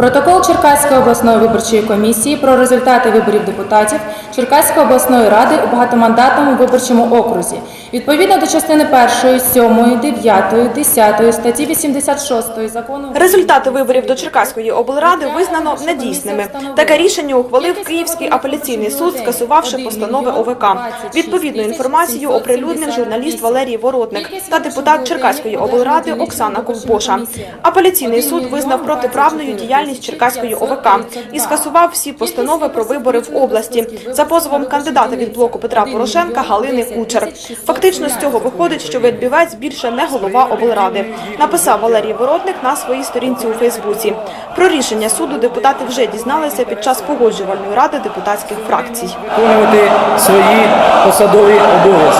Протокол Черкаської обласної виборчої комісії про результати виборів депутатів Черкаської обласної ради у багатомандатному виборчому окрузі. Відповідно до частини 1, 7, 9, 10 статті 86 закону Результати виборів до Черкаської облради визнано недійсними. Таке рішення ухвалив Київський апеляційний суд, скасувавши постанови ОВК. Відповідну інформацію оприлюднив журналіст Валерій Воротник та депутат Черкаської облради Оксана Ковбоша. Апеляційний суд визнав протиправною діяльність Черкаської ОВК і скасував всі постанови про вибори в області за позовом кандидата від блоку Петра Порошенка Галини Кучер. Фактично з цього виходить, що Ведбівець більше не голова облради. Написав Валерій Воротник на своїй сторінці у Фейсбуці. Про рішення суду депутати вже дізналися під час погоджувальної ради депутатських фракцій. виконувати свої посадові обов'язки.